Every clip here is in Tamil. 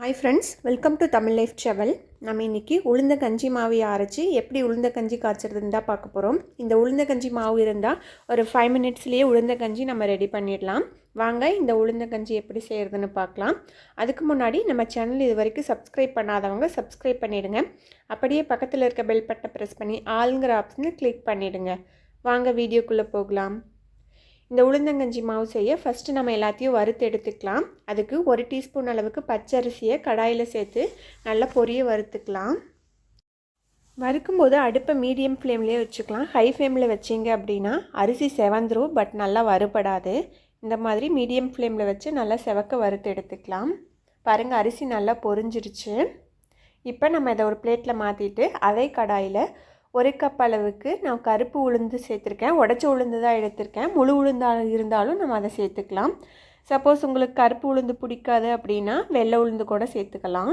Hi friends welcome to Tamil life travel நம்ம இன்றைக்கி உளுந்த கஞ்சி மாவை அரைச்சி எப்படி உளுந்த கஞ்சி காய்ச்சறதுன்னு தான் பார்க்க போகிறோம் இந்த உளுந்த கஞ்சி மாவு இருந்தால் ஒரு ஃபைவ் மினிட்ஸ்லேயே உளுந்த கஞ்சி நம்ம ரெடி பண்ணிடலாம். வாங்க இந்த உளுந்த கஞ்சி எப்படி செய்கிறதுன்னு பார்க்கலாம். அதுக்கு முன்னாடி நம்ம சேனல் இது வரைக்கும் சப்ஸ்கிரைப் பண்ணாதவங்க சப்ஸ்கிரைப் பண்ணிவிடுங்க அப்படியே பக்கத்தில் இருக்க பெல் பட்டனை ப்ரெஸ் பண்ணி ஆளுங்கிற ஆப்ஷனை கிளிக் பண்ணிவிடுங்க வாங்க வீடியோக்குள்ளே போகலாம். இந்த உளுந்தங்கஞ்சி மாவு செய்ய ஃபஸ்ட்டு நம்ம எல்லாத்தையும் வறுத்து எடுத்துக்கலாம். அதுக்கு ஒரு டீஸ்பூன் அளவுக்கு பச்சரிசியை கடாயில் சேர்த்து நல்லா பொரிய வறுத்துக்கலாம். வறுக்கும்போது அடுப்பை மீடியம் ஃப்ளேம்லேயே வச்சுக்கலாம். ஹை ஃப்ளேமில் வச்சிங்க அப்படின்னா அரிசி செவந்துரும் பட் நல்லா வறுபடாது. இந்த மாதிரி மீடியம் ஃப்ளேமில் வச்சு நல்லா செவக்க வறுத்து எடுத்துக்கலாம். பாருங்கள் அரிசி நல்லா பொரிஞ்சிருச்சு. இப்போ நம்ம இதை ஒரு பிளேட்டில் மாற்றிட்டு அதே கடாயில் ஒரு கப் அளவுக்கு நான் கருப்பு உளுந்து சேர்த்துருக்கேன். உடச்ச உளுந்து தான் எடுத்திருக்கேன். முழு உளுந்தாக இருந்தாலும் நம்ம அதை சேர்த்துக்கலாம். சப்போஸ் உங்களுக்கு கருப்பு உளுந்து பிடிக்காது அப்படின்னா வெள்ளை உளுந்து கூட சேர்த்துக்கலாம்.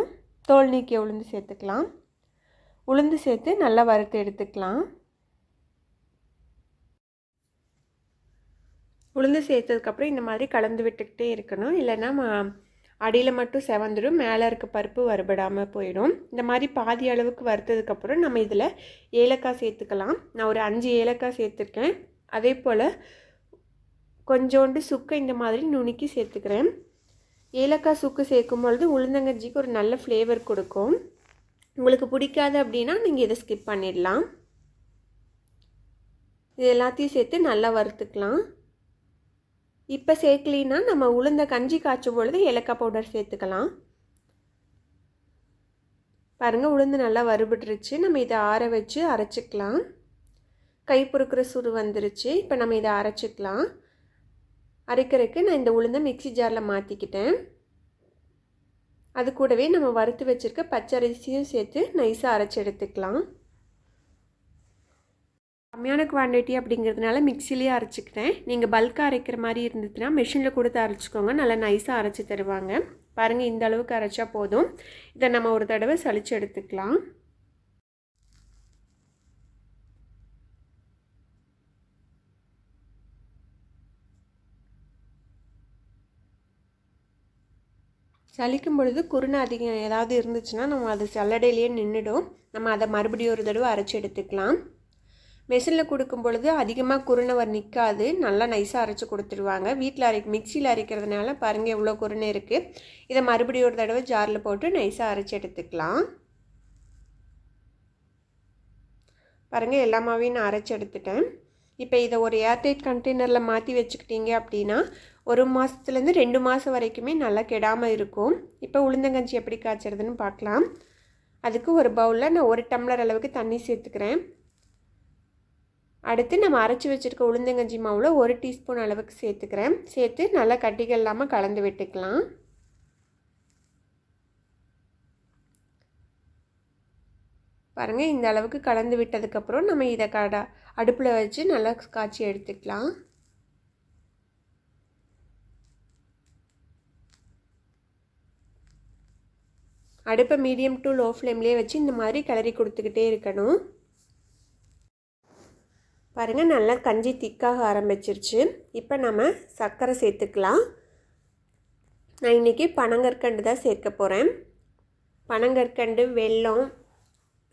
தோல் நீக்கிய உளுந்து சேர்த்துக்கலாம். உளுந்து சேர்த்து நல்லா வறுத்து எடுத்துக்கலாம். உளுந்து சேர்த்ததுக்கப்புறம் இந்த மாதிரி கலந்து விட்டுக்கிட்டே இருக்கணும். இல்லைன்னா அடியில் மட்டும் செவந்துடும் மேலே இருக்க பருப்பு வறுபடாமல் போயிடும். இந்த மாதிரி பாதி அளவுக்கு வறுத்ததுக்கப்புறம் நம்ம இதில் ஏலக்காய் சேர்த்துக்கலாம். நான் ஒரு அஞ்சு ஏலக்காய் சேர்த்துருக்கேன். அதே போல் கொஞ்சோண்டு சுக்கை இந்த மாதிரி நுணுக்கி சேர்த்துக்கிறேன். ஏலக்காய் சுக்கு சேர்க்கும் பொழுது உளுந்தங்கஞ்சிக்கு ஒரு நல்ல ஃப்ளேவர் கொடுக்கும். உங்களுக்கு பிடிக்காது அப்படின்னா நீங்கள் இதை ஸ்கிப் பண்ணிடலாம். இது எல்லாத்தையும் சேர்த்து நல்லா வறுத்துக்கலாம். இப்போ சேர்க்கலின்னா நம்ம உளுந்த கஞ்சி காய்ச்சும் பொழுது ஏலக்காய் பவுடர் சேர்த்துக்கலாம். பாருங்கள் உளுந்து நல்லா வறுபட்டுருச்சு. நம்ம இதை ஆற வச்சு அரைச்சிக்கலாம். கை பொறுக்கிற சுடு வந்துருச்சு. இப்போ நம்ம இதை அரைச்சிக்கலாம். அரைக்கிறதுக்கு நான் இந்த உளுந்தை மிக்சி ஜாரில் மாற்றிக்கிட்டேன் அது கூடவே நம்ம வறுத்து வச்சுருக்க பச்சரிசியும் சேர்த்து நைஸாக அரைச்சி எடுத்துக்கலாம். கம்மியான குவான்டிட்டி அப்படிங்கிறதுனால மிக்சிலேயே அரைச்சிக்கிட்டேன். நீங்கள் பல்காக அரைக்கிற மாதிரி இருந்ததுன்னா மிஷினில் கொடுத்து அரைச்சிக்கோங்க. நல்லா நைஸாக அரைச்சி தருவாங்க. பாருங்கள் இந்த அளவுக்கு அரைச்சா போதும். இதை நம்ம ஒரு தடவை சளிச்சு எடுத்துக்கலாம். சலிக்கும் பொழுது குருணை அதிகம் ஏதாவது இருந்துச்சுன்னா நம்ம அது சல்லடையிலேயே நின்றுடும் நம்ம அதை மறுபடியும் ஒரு தடவை அரைச்சி எடுத்துக்கலாம். மெஷினில் கொடுக்கும் பொழுது அதிகமாக குருணவர் நிற்காது நல்லா நைஸாக அரைச்சி கொடுத்துருவாங்க வீட்டில் அரை மிக்சியில் அரைக்கிறதுனால பாருங்கள் எவ்வளோ குருணை இருக்குது இதை மறுபடியும் ஒரு தடவை ஜாரில் போட்டு நைஸாக அரைச்சி எடுத்துக்கலாம். பாருங்கள் எல்லாமாவையும் நான் அரைச்சி எடுத்துட்டேன். இப்போ இதை ஒரு ஏர்டைட் கண்டெய்னரில் மாற்றி வச்சுக்கிட்டீங்க அப்படின்னா ஒரு மாதத்துலேருந்து ரெண்டு மாதம் வரைக்குமே நல்லா கெடாமல் இருக்கும். இப்போ உளுந்தங்கஞ்சி எப்படி காய்ச்சறதுன்னு பார்க்கலாம். அதுக்கு ஒரு பவுலில் நான் ஒரு டம்ளர் அளவுக்கு தண்ணி சேர்த்துக்கிறேன். அடுத்து நம்ம அரைச்சி வச்சுருக்க உளுந்தங்கஞ்சி மாவில் ஒரு டீஸ்பூன் அளவுக்கு சேர்த்துக்கிறேன். சேர்த்து நல்லா கட்டிகள் இல்லாமல் கலந்து விட்டுக்கலாம். பாருங்கள் இந்த அளவுக்கு கலந்து விட்டதுக்கப்புறம் நம்ம இதை கட அடுப்பில் வச்சு நல்லா காய்ச்சி எடுத்துக்கலாம். அடுப்பை மீடியம் டு லோ ஃப்ளேம்லேயே வச்சு இந்த மாதிரி கிளறி கொடுத்துக்கிட்டே இருக்கணும். பாருங்கள் நல்லா கஞ்சி திக்காக ஆரம்பிச்சிருச்சு. இப்போ நம்ம சர்க்கரை சேர்த்துக்கலாம். நான் இன்றைக்கி பனங்கற்கண்டு தான் சேர்க்க போகிறேன் பனங்கற்கண்டு வெல்லம்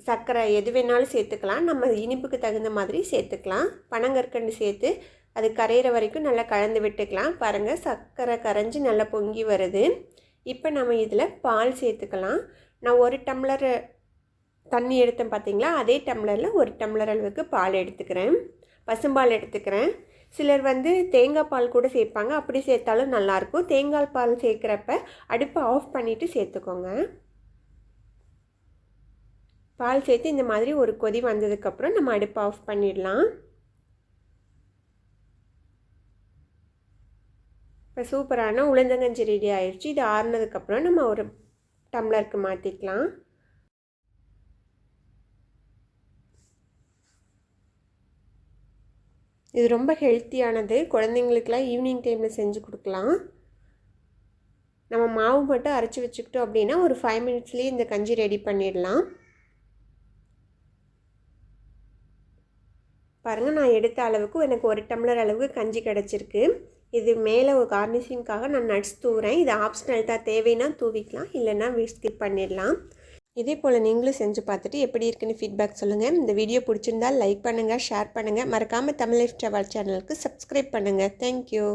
சர்க்கரை எது வேணாலும் சேர்த்துக்கலாம். நம்ம இனிப்புக்கு தகுந்த மாதிரி சேர்த்துக்கலாம். பனங்கற்கண்டு சேர்த்து அது கரையிற வரைக்கும் நல்லா கலந்து விட்டுக்கலாம். பாருங்கள் சர்க்கரை கரைஞ்சி நல்லா பொங்கி வருது. இப்போ நம்ம இதில் பால் சேர்த்துக்கலாம். நான் ஒரு டம்ளர் தண்ணி எடுத்தேன் பார்த்தீங்களா? அதே டம்ளரில் ஒரு டம்ளர் அளவுக்கு பால் எடுத்துக்கிறேன். பசும்பால் எடுத்துக்கிறேன். சிலர் வந்து தேங்காய் பால் கூட சேர்ப்பாங்க. அப்படி சேர்த்தாலும் நல்லாயிருக்கும். தேங்காய் பால் சேர்க்குறப்ப அடுப்பை ஆஃப் பண்ணிவிட்டு சேர்த்துக்கோங்க. பால் சேர்த்து இந்த மாதிரி ஒரு கொதி வந்ததுக்கப்புறம் நம்ம அடுப்பை ஆஃப் பண்ணிடலாம். இப்போ சூப்பரான உளுந்தங்கஞ்சி ரெடி ஆயிடுச்சு இது ஆறுனதுக்கப்புறம் நம்ம ஒரு டம்ளருக்கு மாற்றிக்கலாம் இது ரொம்ப ஹெல்த்தியானது குழந்தைங்களுக்கெலாம் ஈவினிங் டைமில் செஞ்சு கொடுக்கலாம். நம்ம மாவு மட்டும் அரைச்சி வச்சுக்கிட்டோம் அப்படின்னா ஒரு ஃபைவ் மினிட்ஸ்லேயே இந்த கஞ்சி ரெடி பண்ணிடலாம். பாருங்கள் நான் எடுத்த அளவுக்கு எனக்கு ஒரு டம்ளர் அளவுக்கு கஞ்சி கிடச்சிருக்கு. இது மேலே ஒரு கார்னிஷிங்காக நான் நட்ஸ் தூவுறேன். இது ஆப்ஷனல் தான் தேவைன்னா தூவிக்கலாம் இல்லைன்னா ஸ்கிப் பண்ணிடலாம். இதே போல் நீங்களும் செஞ்சு பார்த்துட்டு எப்படி இருக்குன்னு ஃபீட்பேக் சொல்லுங்கள் இந்த வீடியோ பிடிச்சிருந்தால் லைக் பண்ணுங்கள் ஷேர் பண்ணுங்கள் மறக்காமல் தமிழ் லைஃப் ட்ராவல் சேனலுக்கு சப்ஸ்கிரைப் பண்ணுங்கள் தேங்க்யூ